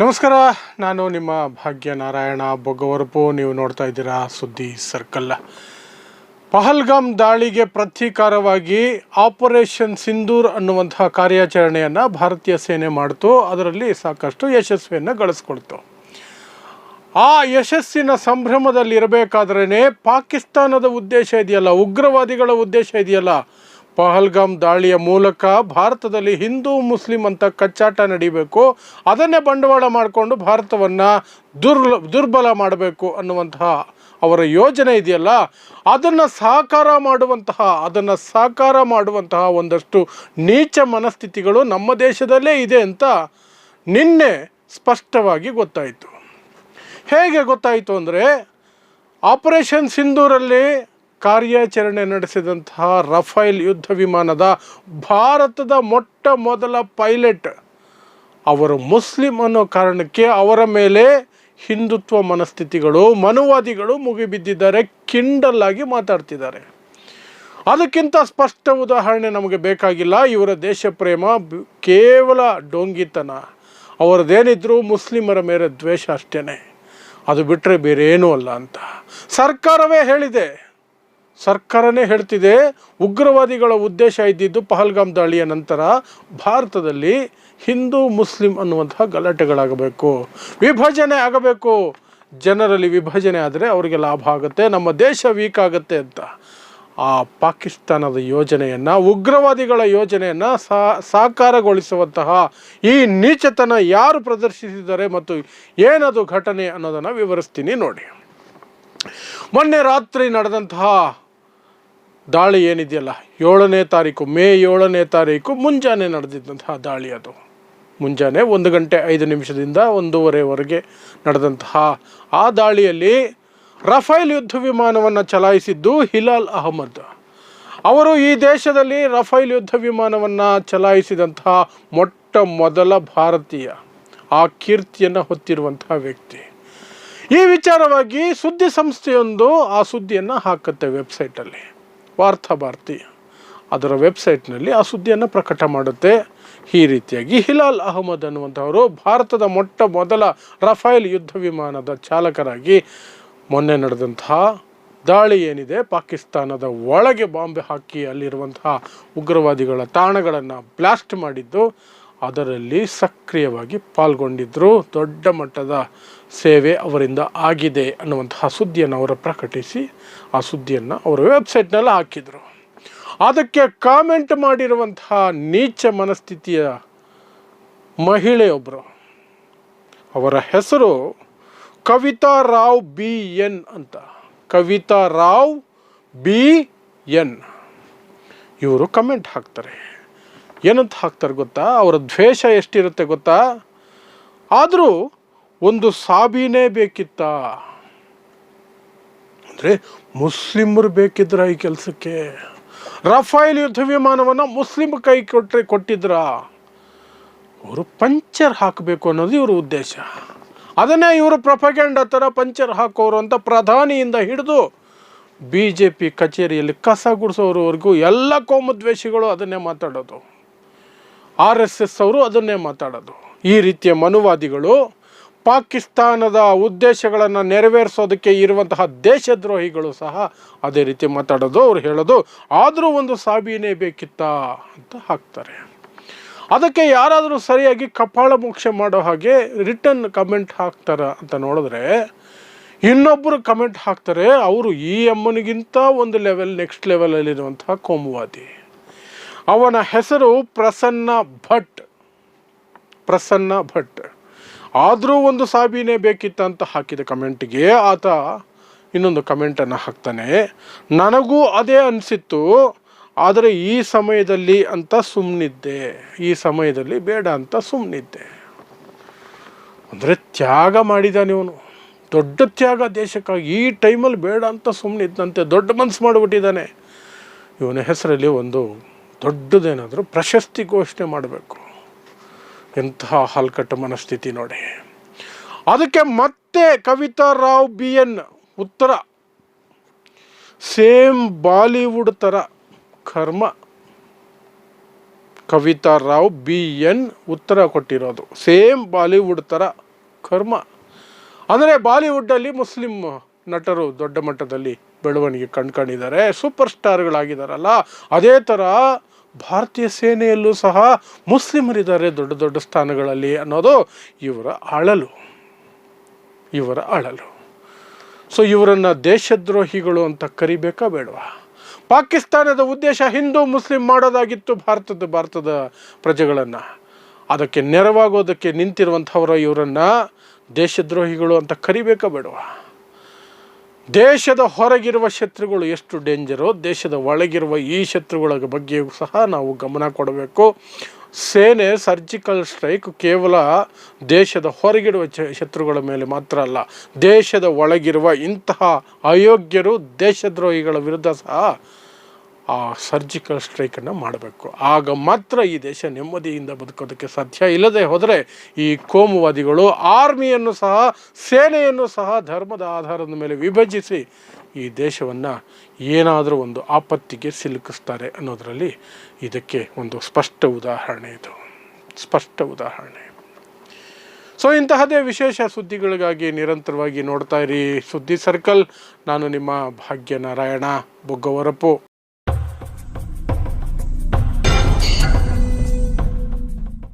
ನಮಸ್ಕಾರ, ನಾನು ನಿಮ್ಮ ಭಾಗ್ಯ ನಾರಾಯಣ ಬೊಗ್ಗವರಪು. ನೀವು ನೋಡ್ತಾ ಇದ್ದೀರಾ ಸುದ್ದಿ ಸರ್ಕಲ್. ಪಹಲ್ಗಾಮ್ ದಾಳಿಗೆ ಪ್ರತೀಕಾರವಾಗಿ ಆಪರೇಷನ್ ಸಿಂಧೂರ್ ಅನ್ನುವಂತಹ ಕಾರ್ಯಾಚರಣೆಯನ್ನು ಭಾರತೀಯ ಸೇನೆ ಮಾಡಿತು. ಅದರಲ್ಲಿ ಸಾಕಷ್ಟು ಯಶಸ್ವಿಯನ್ನು ಗಳಿಸ್ಕೊಳ್ತು. ಆ ಯಶಸ್ಸಿನ ಸಂಭ್ರಮದಲ್ಲಿರಬೇಕಾದ್ರೇ ಪಾಕಿಸ್ತಾನದ ಉದ್ದೇಶ ಇದೆಯಲ್ಲ, ಉಗ್ರವಾದಿಗಳ ಉದ್ದೇಶ ಇದೆಯಲ್ಲ ಪಹಲ್ಗಾಮ್ ದಾಳಿಯ ಮೂಲಕ ಭಾರತದಲ್ಲಿ ಹಿಂದೂ ಮುಸ್ಲಿಂ ಅಂತ ಕಚ್ಚಾಟ ನಡಿಬೇಕು. ಅದನ್ನೇ ಬಂಡವಾಳ ಮಾಡಿಕೊಂಡು ಭಾರತವನ್ನು ದುರ್ಲ, ದುರ್ಬಲ ಮಾಡಬೇಕು ಅನ್ನುವಂತಹ ಅವರ ಯೋಜನೆ ಇದೆಯಲ್ಲ, ಅದನ್ನು ಸಾಕಾರ ಮಾಡುವಂತಹ, ಅದನ್ನು ಸಾಕಾರ ಮಾಡುವಂತಹ ಒಂದಷ್ಟು ನೀಚ ಮನಸ್ಥಿತಿಗಳು ನಮ್ಮ ದೇಶದಲ್ಲೇ ಇದೆ ಅಂತ ನಿನ್ನೆ ಸ್ಪಷ್ಟವಾಗಿ ಗೊತ್ತಾಯಿತು. ಹೇಗೆ ಗೊತ್ತಾಯಿತು ಅಂದರೆ, ಆಪರೇಷನ್ ಸಿಂಧೂರಲ್ಲಿ ಕಾರ್ಯಾಚರಣೆ ನಡೆಸಿದಂತಹ ರಫೈಲ್ ಯುದ್ಧ ವಿಮಾನದ ಭಾರತದ ಮೊಟ್ಟ ಮೊದಲ ಪೈಲಟ್. ಅವರು ಮುಸ್ಲಿಂ ಅನ್ನೋ ಕಾರಣಕ್ಕೆ ಅವರ ಮೇಲೆ ಹಿಂದುತ್ವ ಮನಸ್ಥಿತಿಗಳು, ಮನುವಾದಿಗಳು ಮುಗಿಬಿದ್ದಿದ್ದಾರೆ ಕಿಂಡಲ್ಲಾಗಿ ಮಾತಾಡ್ತಿದ್ದಾರೆ. ಅದಕ್ಕಿಂತ ಸ್ಪಷ್ಟ ಉದಾಹರಣೆ ನಮಗೆ ಬೇಕಾಗಿಲ್ಲ. ಇವರ ದೇಶ ಪ್ರೇಮ ಕೇವಲ ಡೋಂಗಿತನ. ಅವರದ್ದೇನಿದ್ರು ಮುಸ್ಲಿಮರ ಮೇಲೆ ದ್ವೇಷ ಅಷ್ಟೇ ಅದು ಬಿಟ್ಟರೆ ಬೇರೆ ಏನೂ ಅಲ್ಲ ಅಂತ. ಸರ್ಕಾರವೇ ಹೇಳಿದೆ ಸರ್ಕಾರನೇ ಹೇಳ್ತಿದೆ, ಉಗ್ರವಾದಿಗಳ ಉದ್ದೇಶ ಇದ್ದಿದ್ದು ಪಹಲ್ಗಾಮ್ ದಾಳಿಯ ನಂತರ ಭಾರತದಲ್ಲಿ ಹಿಂದೂ, ಮುಸ್ಲಿಂ ಅನ್ನುವಂತಹ ಗಲಾಟೆಗಳಾಗಬೇಕು. ವಿಭಜನೆ ಆಗಬೇಕು. ಜನರಲ್ಲಿ ವಿಭಜನೆ ಆದರೆ ಅವರಿಗೆ ಲಾಭ ಆಗುತ್ತೆ, ನಮ್ಮ ದೇಶ ವೀಕ್ ಆಗುತ್ತೆ ಅಂತ. ಆ ಪಾಕಿಸ್ತಾನದ ಯೋಜನೆಯನ್ನು, ಉಗ್ರವಾದಿಗಳ ಯೋಜನೆಯನ್ನು ಸಾಕಾರಗೊಳಿಸುವಂತಹ ಈ ನೀಚತನ ಯಾರು ಪ್ರದರ್ಶಿಸಿದ್ದಾರೆ ಮತ್ತು ಏನದು ಘಟನೆ ಅನ್ನೋದನ್ನು ವಿವರಿಸ್ತೀನಿ ನೋಡಿ. ಮೊನ್ನೆ ರಾತ್ರಿ ನಡೆದಂತಹ ದಾಳಿ ಏನಿದೆಯಲ್ಲ, ಏಳನೇ ತಾರೀಕು, ಮೇ ಏಳನೇ ತಾರೀಕು ಮುಂಜಾನೆ ನಡೆದಿದ್ದಂತಹ ದಾಳಿ ಅದು. ಮುಂಜಾನೆ ಒಂದು ಗಂಟೆ ಐದು ನಿಮಿಷದಿಂದ ಒಂದೂವರೆವರೆಗೆ ನಡೆದಂತಹ ಆ ದಾಳಿಯಲ್ಲಿ ರಫೇಲ್ ಯುದ್ಧ ವಿಮಾನವನ್ನು ಚಲಾಯಿಸಿದ್ದು ಹಿಲಾಲ್ ಅಹಮದ್. ಅವರು ಈ ದೇಶದಲ್ಲಿ ರಫೇಲ್ ಯುದ್ಧ ವಿಮಾನವನ್ನು ಚಲಾಯಿಸಿದಂತಹ ಮೊಟ್ಟ ಮೊದಲ ಭಾರತೀಯ, ಆ ಕೀರ್ತಿಯನ್ನು ಹೊತ್ತಿರುವಂತಹ ವ್ಯಕ್ತಿ. ಈ ವಿಚಾರವಾಗಿ ಸುದ್ದಿ ಸಂಸ್ಥೆಯೊಂದು ಆ ಸುದ್ದಿಯನ್ನು ಹಾಕುತ್ತೆ ವೆಬ್ಸೈಟಲ್ಲಿ. ವಾರ್ತಾ ಭಾರತಿ ಅದರ ವೆಬ್ಸೈಟ್ನಲ್ಲಿ ಆ ಸುದ್ದಿಯನ್ನು ಪ್ರಕಟ ಮಾಡುತ್ತೆ. ಈ ರೀತಿಯಾಗಿ ಹಿಲಾಲ್ ಅಹಮದ್ ಅನ್ನುವಂಥವರು ಭಾರತದ ಮೊಟ್ಟ ಮೊದಲ ರಫೇಲ್ ಯುದ್ಧ ವಿಮಾನದ ಚಾಲಕರಾಗಿ ಮೊನ್ನೆ ನಡೆದಂತಹ ದಾಳಿ ಏನಿದೆ, ಪಾಕಿಸ್ತಾನದ ಒಳಗೆ ಬಾಂಬೆ ಹಾಕಿ ಅಲ್ಲಿರುವಂತಹ ಉಗ್ರವಾದಿಗಳ ತಾಣಗಳನ್ನು ಬ್ಲಾಸ್ಟ್ ಮಾಡಿದ್ದು ಅದರಲ್ಲಿ ಸಕ್ರಿಯವಾಗಿ ಪಾಲ್ಗೊಂಡಿದ್ದರು ದೊಡ್ಡ ಮಟ್ಟದ ಸೇವೆ ಅವರಿಂದ ಆಗಿದೆ ಅನ್ನುವಂತಹ ಸುದ್ದಿಯನ್ನು ಅವರು ಪ್ರಕಟಿಸಿ, ಆ ಸುದ್ದಿಯನ್ನು ಅವರ ವೆಬ್ಸೈಟ್ನಲ್ಲಿ ಹಾಕಿದರು. ಅದಕ್ಕೆ ಕಾಮೆಂಟ್ ಮಾಡಿರುವಂತಹ ನೀಚ ಮನಸ್ಥಿತಿಯ ಮಹಿಳೆಯೊಬ್ಬರು ಅವರ ಹೆಸರು ಕವಿತಾ ರಾವ್ ಬಿ ಎನ್ ಅಂತ. Kavitha Rao B N. ಇವರು ಕಮೆಂಟ್ ಹಾಕ್ತಾರೆ. ಏನಂತ ಹಾಕ್ತಾರೆ ಗೊತ್ತಾ? ಅವರ ದ್ವೇಷ ಎಷ್ಟಿರುತ್ತೆ ಗೊತ್ತಾ? ಆದರೂ ಒಂದು ಸಾಬೀನೇ ಬೇಕಿತ್ತ? ಅಂದರೆ ಮುಸ್ಲಿಮರು ಬೇಕಿದ್ರ ಈ ಕೆಲಸಕ್ಕೆ? ರಫೇಲ್ ಯುದ್ಧ ವಿಮಾನವನ್ನು ಮುಸ್ಲಿಮ್ ಕೈ ಕೊಟ್ಟರೆ ಕೊಟ್ಟಿದ್ರ? ಅವರು ಪಂಚರ್ ಹಾಕಬೇಕು ಅನ್ನೋದು ಇವರ ಉದ್ದೇಶ. ಅದನ್ನೇ ಇವರು ಪ್ರಪಗೆಂಡ ಥರ ಪಂಚರ್ ಹಾಕೋರು ಅಂತ ಪ್ರಧಾನಿಯಿಂದ ಹಿಡಿದು ಬಿ ಜೆ ಪಿ ಕಚೇರಿಯಲ್ಲಿ ಕಸ ಗುಡಿಸೋರವರೆಗೂ ಎಲ್ಲ ಕೋಮದ್ವೇಷಿಗಳು ಅದನ್ನೇ ಮಾತಾಡೋದು. ಆರ್ ಎಸ್ ಎಸ್ ಅವರು ಅದನ್ನೇ ಮಾತಾಡೋದು. ಈ ರೀತಿಯ ಮನುವಾದಿಗಳು ಪಾಕಿಸ್ತಾನದ ಉದ್ದೇಶಗಳನ್ನು ನೆರವೇರಿಸೋದಕ್ಕೆ ಇರುವಂತಹ ದೇಶದ್ರೋಹಿಗಳು ಸಹ ಅದೇ ರೀತಿ ಮಾತಾಡೋದು, ಅವ್ರು ಹೇಳೋದು, ಆದರೂ ಒಂದು ಸಾಬೀನೇ ಬೇಕಿತ್ತಾ ಅಂತ ಹಾಕ್ತಾರೆ. ಅದಕ್ಕೆ ಯಾರಾದರೂ ಸರಿಯಾಗಿ ಕಪಾಳ ಮೋಕ್ಷ ಮಾಡೋ ಹಾಗೆ ರಿಟರ್ನ್ ಕಮೆಂಟ್ ಹಾಕ್ತಾರ ಅಂತ ನೋಡಿದ್ರೆ ಇನ್ನೊಬ್ಬರು ಕಮೆಂಟ್ ಹಾಕ್ತಾರೆ, ಅವರು ಈ ಅಮ್ಮನಿಗಿಂತ ಒಂದು ಲೆವೆಲ್, ನೆಕ್ಸ್ಟ್ ಲೆವೆಲಲ್ಲಿರುವಂತಹ ಕೋಮುವಾದಿ. ಅವನ ಹೆಸರು ಪ್ರಸನ್ನ ಭಟ್. ಪ್ರಸನ್ನ ಭಟ್. ಆದರೂ ಒಂದು ಸಾಬೀನೇ ಬೇಕಿತ್ತಂತ ಹಾಕಿದ ಕಮೆಂಟ್ಗೆ ಆತ ಇನ್ನೊಂದು ಕಮೆಂಟನ್ನು ಹಾಕ್ತಾನೆ. ನನಗೂ ಅದೇ ಅನಿಸಿತ್ತು, ಆದರೆ ಈ ಸಮಯದಲ್ಲಿ ಅಂತ ಸುಮ್ಮನಿದ್ದೆ ಈ ಸಮಯದಲ್ಲಿ ಬೇಡ ಅಂತ ಸುಮ್ಮನಿದ್ದೆ ಅಂದರೆ ತ್ಯಾಗ ಮಾಡಿದ್ದಾನೆ ಇವನು. ದೊಡ್ಡ ತ್ಯಾಗ ದೇಶಕ್ಕಾಗಿ ಈ ಟೈಮಲ್ಲಿ ಬೇಡ ಅಂತ ಸುಮ್ಮನಿದ್ದಂತೆ ದೊಡ್ಡ ಮನಸ್ಸು ಮಾಡಿಬಿಟ್ಟಿದ್ದಾನೆ. ಇವನ ಹೆಸರಲ್ಲಿ ಒಂದು ದೊಡ್ಡದೇನಾದರೂ ಪ್ರಶಸ್ತಿ ಘೋಷಣೆ ಮಾಡಬೇಕು. ಎಂತಹ ಹಲ್ಕಟ್ಟ ಮನಸ್ಥಿತಿ ನೋಡಿ. ಅದಕ್ಕೆ ಮತ್ತೆ ಕವಿತಾ ರಾವ್ ಬಿ ಎನ್ ಉತ್ತರ. ಸೇಮ್ ಬಾಲಿವುಡ್ ಥರ ಕರ್ಮ. ಕವಿತಾ ರಾವ್ ಬಿ ಎನ್ ಉತ್ತರ ಕೊಟ್ಟಿರೋದು. ಸೇಮ್ ಬಾಲಿವುಡ್ ಥರ ಕರ್ಮ. ಅಂದರೆ ಬಾಲಿವುಡ್ಡಲ್ಲಿ ಮುಸ್ಲಿಂ ನಟರು ದೊಡ್ಡ ಮಟ್ಟದಲ್ಲಿ ಬೆಳವಣಿಗೆ ಕಂಡ್ಕೊಂಡಿದ್ದಾರೆ ಸೂಪರ್ ಸ್ಟಾರ್ಗಳಾಗಿದ್ದಾರಲ್ಲ ಅದೇ ಥರ ಭಾರತೀಯ ಸೇನೆಯಲ್ಲೂ ಸಹ ಮುಸ್ಲಿಮರಿದ್ದಾರೆ ದೊಡ್ಡ ದೊಡ್ಡ ಸ್ಥಾನಗಳಲ್ಲಿ ಅನ್ನೋದು ಇವರ ಅಳಲು. ಇವರ ಅಳಲು. ಸೊ ಇವರನ್ನು ದೇಶದ್ರೋಹಿಗಳು ಅಂತ ಕರಿಬೇಕಾ ಬೇಡವಾ? ಪಾಕಿಸ್ತಾನದ ಉದ್ದೇಶ ಹಿಂದೂ ಮುಸ್ಲಿಂ ಮಾಡೋದಾಗಿತ್ತು ಭಾರತದ ಭಾರತದ ಪ್ರಜೆಗಳನ್ನು. ಅದಕ್ಕೆ ನೆರವಾಗೋದಕ್ಕೆ ನಿಂತಿರುವಂಥವರ ಇವರನ್ನು ದೇಶದ್ರೋಹಿಗಳು ಅಂತ ಕರಿಬೇಕಾ ಬೇಡವಾ? ದೇಶದ ಹೊರಗಿರುವ ಶತ್ರುಗಳು ಎಷ್ಟು ಡೇಂಜರು, ದೇಶದ ಒಳಗಿರುವ ಈ ಶತ್ರುಗಳ ಬಗ್ಗೆಯೂ ಸಹ ನಾವು ಗಮನ ಕೊಡಬೇಕು. ಸೇನೆ ಸರ್ಜಿಕಲ್ ಸ್ಟ್ರೈಕ್ ಕೇವಲ ದೇಶದ ಹೊರಗಿರುವ ಶತ್ರುಗಳ ಮೇಲೆ ಮಾತ್ರ ಅಲ್ಲ, ದೇಶದ ಒಳಗಿರುವ ಇಂತಹ ಅಯೋಗ್ಯರು, ದೇಶದ್ರೋಹಿಗಳ ವಿರುದ್ಧ ಸಹ ಆ ಸರ್ಜಿಕಲ್ ಸ್ಟ್ರೈಕನ್ನು ಮಾಡಬೇಕು. ಆಗ ಮಾತ್ರ ಈ ದೇಶ ನೆಮ್ಮದಿಯಿಂದ ಬದುಕೋದಕ್ಕೆ ಸಾಧ್ಯ. ಇಲ್ಲದೆ ಹೋದರೆ ಈ ಕೋಮುವಾದಿಗಳು ಆರ್ಮಿಯನ್ನು ಸಹ, ಸೇನೆಯನ್ನು ಸಹ ಧರ್ಮದ ಆಧಾರದ ಮೇಲೆ ವಿಭಜಿಸಿ ಈ ದೇಶವನ್ನು ಏನಾದರೂ ಒಂದು ಆಪತ್ತಿಗೆ ಸಿಲುಕಿಸ್ತಾರೆ ಅನ್ನೋದರಲ್ಲಿ ಇದಕ್ಕೆ ಒಂದು ಸ್ಪಷ್ಟ ಉದಾಹರಣೆ ಇದು. ಸ್ಪಷ್ಟ ಉದಾಹರಣೆ ಸೊ, ಇಂತಹದೇ ವಿಶೇಷ ಸುದ್ದಿಗಳಿಗಾಗಿ ನಿರಂತರವಾಗಿ ನೋಡ್ತಾ ಇರಿ. ಸುದ್ದಿ ಸರ್ಕಲ್, ನಾನು ನಿಮ್ಮ ಭಾಗ್ಯನಾರಾಯಣ ಬೊಗ್ಗವರಪು